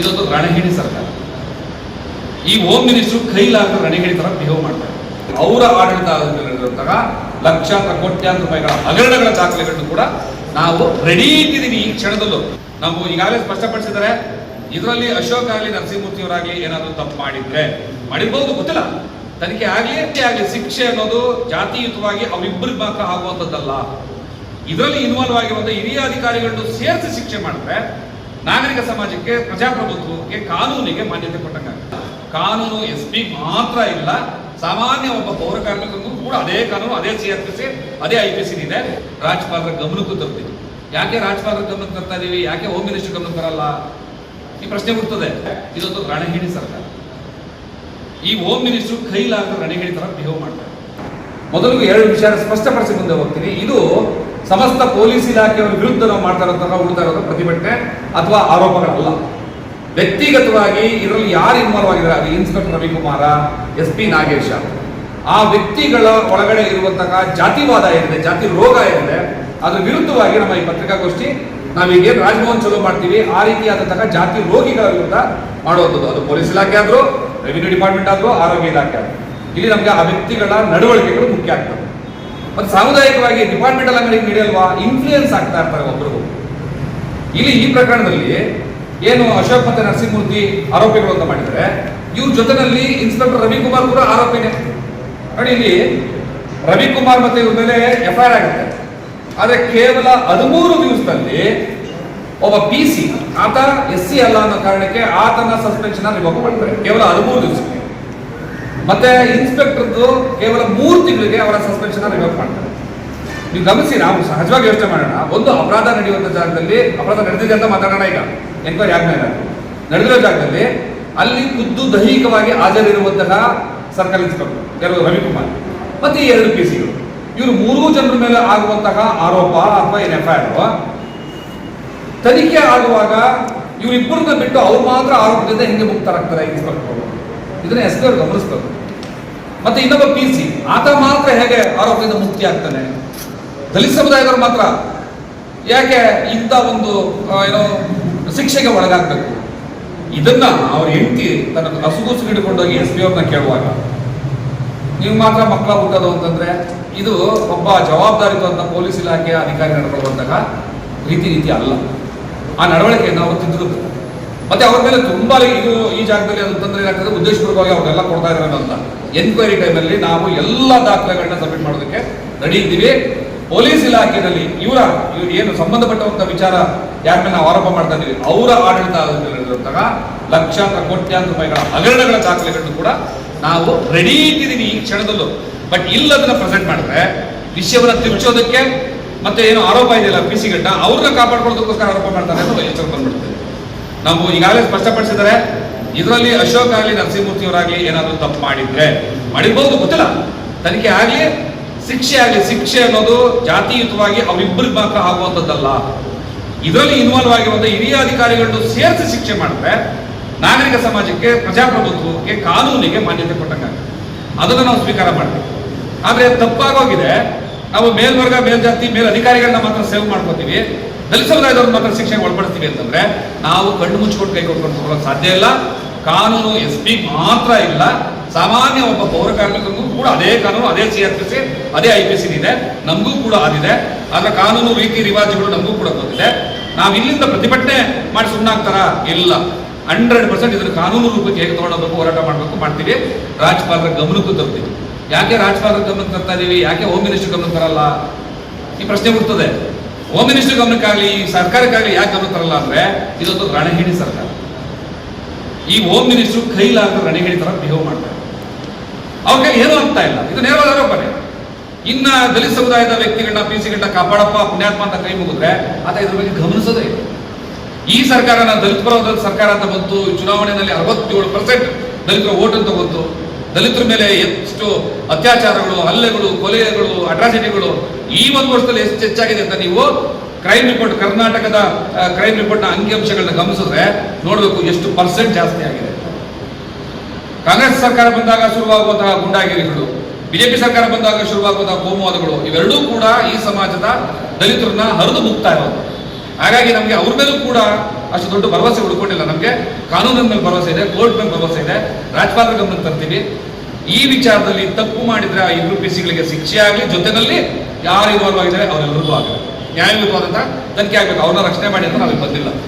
ಇದೊಂದು ರಣಹಿಡಿ ಸರ್ಕಾರ. ಈ ಹೋಮ್ ಮಿನಿಸ್ಟ್ರು ಕೈಲಾಗ ರಣಗಿಣಿ ತರ ಬಿಹೇವ್ ಮಾಡ್ತಾರೆ. ಅವರ ಆಡಳಿತ ಲಕ್ಷಾಂತರ, ಕೋಟ್ಯಾಂತರ ರೂಪಾಯಿಗಳ ಹಗರಣಗಳ ದಾಖಲೆಗಳನ್ನು ಕೂಡ ನಾವು ರೆಡಿ ಇಟ್ಟಿದ್ದೀವಿ ಈ ಕ್ಷಣದಲ್ಲೂ. ನಾವು ಈಗಾಗಲೇ ಸ್ಪಷ್ಟಪಡಿಸಿದರೆ, ಇದರಲ್ಲಿ ಅಶೋಕ್ ಆಗಲಿ, ನರಸಿಂಹಮೂರ್ತಿ ಅವರಾಗಲಿ ಏನಾದರೂ ತಪ್ಪು ಮಾಡಿದ್ರೆ, ಮಾಡಿರ್ಬೋದು, ಗೊತ್ತಿಲ್ಲ. ತನಿಖೆ ಆಗಲಿ ಆಗಲಿ, ಶಿಕ್ಷೆ ಅನ್ನೋದು ಜಾತಿಯುತವಾಗಿ ಅವರಿಬ್ಬರಿಗೆ ಮಾತ್ರ ಆಗುವಂಥದ್ದಲ್ಲ. ಇದರಲ್ಲಿ ಇನ್ವಾಲ್ವ್ ಆಗಿರುವಂತಹ ಹಿರಿಯ ಅಧಿಕಾರಿಗಳನ್ನು ಸೇರಿಸಿ ಶಿಕ್ಷೆ ಮಾಡಿದ್ರೆ ನಾಗರಿಕ ಸಮಾಜಕ್ಕೆ, ಪ್ರಜಾಪ್ರಭುತ್ವಕ್ಕೆ ಕಾನೂನಿಗೆ ಮಾನ್ಯತೆ ಕೊಟ್ಟಂಗ ಕಾನೂನು ಎಸ್ ಪಿ ಮಾತ್ರ ಇಲ್ಲ, ಸಾಮಾನ್ಯ ಒಬ್ಬ ಪೌರ ಕೂಡ ಅದೇ ಕಾನೂನು, ಅದೇ ಸಿ ಆರ್ ಸಿ, ಅದೇ ಐ ಪಿ ಸಿ ಇದೆ. ರಾಜ್ಯಪಾಲರ ಗಮನಕ್ಕೂ ತರ್ತೀವಿ ಯಾಕೆ ರಾಜ್ಯಪಾಲರ ಗಮನಕ್ಕೆ ತರ್ತಾ ಇದೀವಿ? ಯಾಕೆ ಹೋಮ್ ಮಿನಿಸ್ಟರ್ ಗಮನಕ್ಕೆ ತರಲ್ಲ ಈ ಪ್ರಶ್ನೆ ಬರ್ತದೆ. ಇದೊಂದು ರಣಹಿಡಿ ಸರ್ಕಾರ. ಈ ಹೋಮ್ ಮಿನಿಸ್ಟರ್ ಕೈಲಾಗ ರಣಹಿಡಿ ತರ ಬಿಹೇವ್ ಮಾಡ್ತಾರೆ. ಮೊದಲು ಎರಡು ವಿಚಾರ ಸ್ಪಷ್ಟಪಡಿಸಿ ಮುಂದೆ ಹೋಗ್ತೀನಿ. ಇದು ಸಮಸ್ತ ಪೊಲೀಸ್ ಇಲಾಖೆಯವರ ವಿರುದ್ಧ ನಾವು ಮಾಡ್ತಾ ಇರೋಂತಹ ಉಳ್ತಾ ಇರೋದು ಪ್ರತಿಭಟನೆ ಅಥವಾ ಆರೋಪಗಳಲ್ಲ. ವ್ಯಕ್ತಿಗತವಾಗಿ ಇದರಲ್ಲಿ ಯಾರು ಇನ್ವಾಲ್ವ್ ಆಗಿದ್ದಾರೆ? ಅದು inspector Ravikumar, S P Nagesh. ಆ ವ್ಯಕ್ತಿಗಳ ಒಳಗಡೆ ಇರುವಂತಹ ಜಾತಿವಾದ ಏನಿದೆ, ಜಾತಿ ರೋಗ ಏನಿದೆ, ಅದ್ರ ವಿರುದ್ಧವಾಗಿ ನಮ್ಮ ಈ ಪತ್ರಿಕಾಗೋಷ್ಠಿ ನಾವೀಗ ರಾಜಭವನ್ ಚಲೋ ಮಾಡ್ತೀವಿ, ಆ ರೀತಿಯಾದಂತಹ ಜಾತಿ ರೋಗಿಗಳ ವಿರುದ್ಧ ಮಾಡುವಂಥದ್ದು. ಅದು ಪೊಲೀಸ್ ಇಲಾಖೆ ಆದರೂ, ರೆವಿನ್ಯೂ ಡಿಪಾರ್ಟ್ಮೆಂಟ್ ಆದರೂ, ಆರೋಗ್ಯ ಇಲಾಖೆ ಆದ್ರೂ. ಇಲ್ಲಿ ನಮಗೆ ಆ ವ್ಯಕ್ತಿಗಳ ನಡವಳಿಕೆಗಳು ಮುಖ್ಯ ಆಗ್ತದೆ ಮತ್ತೆ ಸಾಮುದಾಯಿಕವಾಗಿ ಡಿಪಾರ್ಟ್ಮೆಂಟಲ್ ಅಂಗಡಿಗೆ ನೀಡಲ್ವಾ ಇನ್ಫ್ಲೂಯೆನ್ಸ್ ಆಗ್ತಾ ಇರ್ತಾರೆ ಒಬ್ಬರಿಗೂ ಇಲ್ಲಿ ಈ ಪ್ರಕರಣದಲ್ಲಿ ಏನು ಅಶೋಕ್ ಮತ್ತೆ ನರಸಿಂಹಮೂರ್ತಿ ಆರೋಪಿಗಳು ಅಂತ ಮಾಡಿದರೆ, ಇವ್ರ ಜೊತೆನಲ್ಲಿ ಇನ್ಸ್ಪೆಕ್ಟರ್ ರವಿಕುಮಾರ್ ಕೂಡ ಆರೋಪಿನೇ. ನೋಡಿ ಇಲ್ಲಿ ರವಿಕುಮಾರ್ ಮತ್ತೆ ಇವ್ರ ಮೇಲೆ ಎಫ್ಐಆರ್ ಆಗುತ್ತೆ. ಆದರೆ ಕೇವಲ ಹದಿಮೂರು ದಿವಸದಲ್ಲಿ ಒಬ್ಬ ಪಿ ಸಿ ಆತ ಎಸ್ ಸಿ ಅಲ್ಲ ಅನ್ನೋ ಕಾರಣಕ್ಕೆ ಆತನ ಸಸ್ಪೆನ್ಷನ್ ರಿವೋಕ್ ಮಾಡ್ತಾರೆ. ಕೇವಲ ಹದಿಮೂರು ದಿವಸಕ್ಕೆ. ಮತ್ತೆ ಇನ್ಸ್ಪೆಕ್ಟರ್ದು ಕೇವಲ ಮೂರು ತಿಂಗಳಿಗೆ ಅವರ ಸಸ್ಪೆನ್ಷನ್ ರಿವೋಕ್ ಮಾಡ್ತಾರೆ. ನೀವು ಗಮನಿಸಿ, ನಾವು ಸಹಜವಾಗಿ ಯೋಚನೆ ಮಾಡೋಣ. ಒಂದು ಅಪರಾಧ ನಡೆಯುವಂತ ಜಾಗದಲ್ಲಿ, ಅಪರಾಧ ನಡೆದಿದೆ ಅಂತ ಮಾತಾಡೋಣ ಈಗ. ಎನ್ಕ್ವೈರಿ ಆದ್ಮೇಲೆ. ನಡೆದಿರೋ ಜಾಗದಲ್ಲಿ ಅಲ್ಲಿ ಖುದ್ದು ದೈಹಿಕವಾಗಿ ಹಾಜರಿರುವಂತಹ ಸರ್ಕಲ್ ಇನ್ಸ್ಪೆಕ್ಟರ್ ಕೆಲವು ರವಿಕುಮಾರ್. ಮತ್ತೆ ಎರಡು ಪಿ ಸಿಗಳು ಇವರು ಮೂರೂ ಜನರ ಮೇಲೆ ಆಗುವಂತಹ ಆರೋಪ ಅಥವಾ ಏನು ಎಫ್ ಐ ಆರ್ ತನಿಖೆ ಆಗುವಾಗ ಇವರಿಬ್ಬರನ್ನ ಬಿಟ್ಟು ಅವ್ರು ಮಾತ್ರ ಆರೋಪದಿಂದ ಹಿಂದೆ ಮುಕ್ತರಾಗ್ತಾರೆ ಇನ್ಸ್ಪೆಕ್ಟರ್ ಇದನ್ನ ಎಸ್ ಪಿ ಗಮನಿಸ್ಬೇಕು. ಮತ್ತೆ ಇನ್ನೊಬ್ಬ ಪಿ ಸಿ ಆತ ಮಾತ್ರ ಹೇಗೆ ಆರೋಪದಿಂದ ಮುಕ್ತಿ ಆಗ್ತಾನೆ? ದಲಿತ ಸಮುದಾಯದವರು ಮಾತ್ರ ಯಾಕೆ ಇಂಥ ಒಂದು ಏನೋ ಶಿಕ್ಷೆಗೆ ಒಳಗಾಗಬೇಕು? ಇದನ್ನ ಅವ್ರ ಹೆಂಡತಿ ತನ್ನ ಹಸುಗೂಸು ಹಿಡ್ಕೊಂಡೋಗಿ ಎಸ್ ಪಿ ಅವ್ರನ್ನ ಕೇಳುವಾಗ, ನೀವು ಮಾತ್ರ ಮಕ್ಕಳ ಹುಟ್ಟೋದು ಅಂತಂದ್ರೆ ಇದು ಒಬ್ಬ ಜವಾಬ್ದಾರಿತ ಪೊಲೀಸ್ ಇಲಾಖೆಯ ಅಧಿಕಾರಿ ನಡ್ಕೊಳ್ಳುವಂತಹ ರೀತಿ ರೀತಿ ಅಲ್ಲ. ಆ ನಡವಳಿಕೆಯನ್ನು ಅವರು ತಿದ್ದುಬೇಕು ಮತ್ತೆ ಅವ್ರ ಮೇಲೆ ತುಂಬಾ ಇದು ಈ ಜಾಗದಲ್ಲಿ ಅದು ಏನಾಗ್ತದೆ? ಉದ್ದೇಶಪೂರ್ವಕವಾಗಿ ಅವರೆಲ್ಲ ಕೊಡ್ತಾ ಇದ್ದಾರೆ ಅಂತ ಎನ್ಕ್ವೈರಿ ಟೈಮಲ್ಲಿ ನಾವು ಎಲ್ಲ ದಾಖಲೆಗಳನ್ನ ಸಬ್ಮಿಟ್ ಮಾಡೋದಕ್ಕೆ ರೆಡಿ ಇದ್ದೀವಿ. ಪೊಲೀಸ್ ಇಲಾಖೆಯಲ್ಲಿ ಇವರ ಇವ್ರು ಏನು ಸಂಬಂಧಪಟ್ಟಂತ ವಿಚಾರ ಯಾರ ನಾವು ಆರೋಪ ಮಾಡ್ತಾ ಇದ್ದೀವಿ, ಅವರ ಆಡಳಿತ ಲಕ್ಷಾಂತರ, ಕೋಟ್ಯಾಂತರ ರೂಪಾಯಿಗಳ ಹಗರಣಗಳ ದಾಖಲೆಗಳನ್ನು ಕೂಡ ನಾವು ರೆಡಿ ಇಟ್ಟಿದ್ದೀವಿ ಈ ಕ್ಷಣದಲ್ಲೂ. ಬಟ್ ಇಲ್ಲದನ್ನ ಪ್ರೆಸೆಂಟ್ ಮಾಡಿದ್ರೆ, ವಿಷಯವನ್ನ ತಿರುಚೋದಕ್ಕೆ ಮತ್ತೆ ಏನು ಆರೋಪ ಇದೆಯಲ್ಲ ಪಿ ಸಿ ಗಂಟ ಅವ್ರನ್ನ ಕಾಪಾಡ್ಕೊಳ್ಳೋದಕ್ಕೋಸ್ಕರ ಆರೋಪ ಮಾಡ್ತಾರೆ ಅಂತ ಎಚ್ಚರ ಬಂದ್ಬಿಡ್ತದೆ ನಾವು ಈಗಾಗಲೇ ಸ್ಪಷ್ಟಪಡಿಸಿದರೆ ಇದರಲ್ಲಿ ಅಶೋಕ್ ಆಗಲಿ ನರಸಿಂಹಮೂರ್ತಿಯವರಾಗಲಿ ಏನಾದರೂ ತಪ್ಪು ಮಾಡಿದ್ರೆ ಮಾಡಿರ್ಬೋದು, ಗೊತ್ತಿಲ್ಲ. ತನಿಖೆ ಆಗಲಿ, ಶಿಕ್ಷೆ ಆಗಲಿ, ಶಿಕ್ಷೆ ಅನ್ನೋದು ಜಾತಿಯುತವಾಗಿ ಅವರಿಬ್ಬರಿಗೆ ಮಾತ್ರ ಆಗುವಂಥದ್ದಲ್ಲ. ಇದರಲ್ಲಿ ಇನ್ವಾಲ್ವ್ ಆಗಿರುವಂತಹ ಹಿರಿಯ ಅಧಿಕಾರಿಗಳನ್ನು ಸೇರಿಸಿ ಶಿಕ್ಷೆ ಮಾಡಿದ್ರೆ ನಾಗರಿಕ ಸಮಾಜಕ್ಕೆ, ಪ್ರಜಾಪ್ರಭುತ್ವಕ್ಕೆ, ಕಾನೂನಿಗೆ ಮಾನ್ಯತೆ ಕೊಟ್ಟಂಗಾಗುತ್ತೆ. ಅದನ್ನು ನಾವು ಸ್ವೀಕಾರ ಮಾಡ್ತೀವಿ. ಆದರೆ ತಪ್ಪಾಗೋಗಿದೆ. ನಾವು ಮೇಲ್ವರ್ಗ, ಮೇಲ್ಜಾತಿ ಮೇಲ್ ಅಧಿಕಾರಿಗಳನ್ನ ಮಾತ್ರ ಸೇವ್ ಮಾಡ್ಕೋತೀವಿ. ದಲಿತ ಸಮುದಾಯದವ್ರನ್ನ ಮಾತ್ರ ಶಿಕ್ಷೆಗೆ ಒಳಪಡಿಸ್ತೀವಿ ಅಂತಂದ್ರೆ ನಾವು ಕಣ್ಣು ಮುಚ್ಚಿಕೊಂಡು ಕೈ ಕೊಟ್ಕೊಂಡು ಸಾಧ್ಯ ಇಲ್ಲ. ಕಾನೂನು ಎಸ್ ಪಿ ಮಾತ್ರ ಇಲ್ಲ. ಸಾಮಾನ್ಯ ಒಬ್ಬ ಪೌರ ಕಾರ್ಮಿಕರಿಗೂ ಕೂಡ ಅದೇ ಕಾನೂನು, ಅದೇ ಸಿ ಆರ್ ಪಿ ಸಿ, ಅದೇ ಐ ಪಿ ಸಿ ಇದೆ. ನಮಗೂ ಕೂಡ ಅದಿದೆ ಅದರ ಕಾನೂನು ರೀತಿ ರಿವಾಜುಗಳು ನಮಗೂ ಕೂಡ ಗೊತ್ತಿದೆ ನಾವು ಇಲ್ಲಿಂದ ಪ್ರತಿಭಟನೆ ಮಾಡಿ ಸುಮ್ಮನಾಗ್ತಾರ ಇಲ್ಲ. ಹಂಡ್ರೆಡ್ ಪರ್ಸೆಂಟ್ ಇದನ್ನು ಕಾನೂನು ರೂಪಕ್ಕೆ ಹೇಗೆ ತಗೊಂಡೋಗ್ಬೇಕು, ಹೋರಾಟ ಮಾಡಬೇಕು ಮಾಡ್ತೀವಿ. ರಾಜ್ಯಪಾಲರ ಗಮನಕ್ಕೂ ತರ್ತೀವಿ. ಯಾಕೆ ರಾಜ್ಯಪಾಲರ ಗಮನಕ್ಕೆ ತರ್ತಾ ಇದೀವಿ? ಯಾಕೆ ಹೋಮ್ ಮಿನಿಸ್ಟರ್ ಗಮನಕ್ಕೆ ತರಲ್ಲ? ಈ ಪ್ರಶ್ನೆ ಬರ್ತದೆ. ಹೋಮ್ ಮಿನಿಸ್ಟರ್ ಗಮನಕ್ಕಾಗಲಿ ಸರ್ಕಾರಕ್ಕಾಗಲಿ ಯಾಕೆ ಗಮನ ತರಲ್ಲ ಅಂದ್ರೆ, ಇದೊಂದು ರಣಹಿಡಿ ಸರ್ಕಾರ. ಈ ಹೋಮ್ ಮಿನಿಸ್ಟರ್ ಕೈಲಾಗದ ರಣಹಿಡಿ ತರ ಬಿಹೇವ್ ಮಾಡ್ತಾರೆ. ಅವ್ರ ಕೈ ಏನೂ ಆಗ್ತಾ ಇಲ್ಲ. ಇದು ನೇರವಾದ ಆರೋಪನೆ. ಇನ್ನ ದಲಿತ ಸಮುದಾಯದ ವ್ಯಕ್ತಿಗಳನ್ನ ಪಿ ಸಿಗಳನ್ನ ಕಾಪಾಡಪ್ಪ, ಪುಣ್ಯಾತ್ಮ ಅಂತ ಕೈ ಮುಗಿದ್ರೆ, ಆತ ಇದ್ರ ಬಗ್ಗೆ ಗಮನಿಸೋದೇ ಇಲ್ಲ. ಈ ಸರ್ಕಾರ ನಾನು ದಲಿತ ಪರವಾದ ಸರ್ಕಾರ ಅಂತ ಬಂತು ಚುನಾವಣೆಯಲ್ಲಿ ಅರವತ್ತೇಳು ಪರ್ಸೆಂಟ್ ದಲಿತರ ಓಟ್ ಅಂತ ಬಂತು ದಲಿತರ ಮೇಲೆ ಎಷ್ಟು ಅತ್ಯಾಚಾರಗಳು, ಹಲ್ಲೆಗಳು, ಕೊಲೆಗಳು, ಅಟ್ರಾಸಿಟಿಗಳು ಈ ಒಂದು ವರ್ಷದಲ್ಲಿ ಎಷ್ಟು ಹೆಚ್ಚಾಗಿದೆ ಅಂತ ನೀವು ಕ್ರೈಮ್ ರಿಪೋರ್ಟ್ ಕರ್ನಾಟಕದ ಕ್ರೈಮ್ ರಿಪೋರ್ಟ್ನ ಅಂಕಿಅಂಶಗಳನ್ನ ಗಮನಿಸಿದ್ರೆ ನೋಡಬೇಕು ಎಷ್ಟು ಪರ್ಸೆಂಟ್ ಜಾಸ್ತಿ ಆಗಿದೆ. ಕಾಂಗ್ರೆಸ್ ಸರ್ಕಾರ ಬಂದಾಗ ಶುರುವಾಗುವಂತಹ ಗುಂಡಾಗಿರಿಗಳು, ಬಿಜೆಪಿ ಸರ್ಕಾರ ಬಂದಾಗ ಶುರುವಾಗುವಂತಹ ಕೋಮುವಾದಗಳು ಇವೆರಡೂ ಕೂಡ ಈ ಸಮಾಜದ ದಲಿತರನ್ನ ಹರಿದು ಮುಕ್ತಾ ಇರೋದು. ಹಾಗಾಗಿ ನಮಗೆ ಅವ್ರ ಮೇಲೂ ಕೂಡ ಅಷ್ಟು ದೊಡ್ಡ ಭರವಸೆ ಉಳ್ಕೊಂಡಿಲ್ಲ ನಮಗೆ. ಕಾನೂನಿನ ಮೇಲೆ ಭರವಸೆ ಇದೆ, ಕೋರ್ಟ್ ಮೇಲೆ ಭರವಸೆ ಇದೆ. ರಾಜ್ಯಪಾಲರ ಗಮನಕ್ಕೆ ತರ್ತೀವಿ. ಈ ವಿಚಾರದಲ್ಲಿ ತಪ್ಪು ಮಾಡಿದ್ರೆ ಆ ಇಬ್ಬರು ಪಿ ಸಿಗಳಿಗೆ ಶಿಕ್ಷೆ ಆಗಲಿ, ಜೊತೆನಲ್ಲಿ ಯಾರು ಇನ್ವಾಲ್ವ್ ಆಗಿದ್ದಾರೆ ಅವರೆಲ್ಲರಿಗೂ ಆಗಲಿ. ನ್ಯಾಯಯುತವಾದಂತಹ ತನಿಖೆ ಆಗಬೇಕು. ಅವ್ರನ್ನ ರಕ್ಷಣೆ ಮಾಡಿ ಅಂತ ನಾವಿಗೆ ಬಂದಿಲ್ಲ.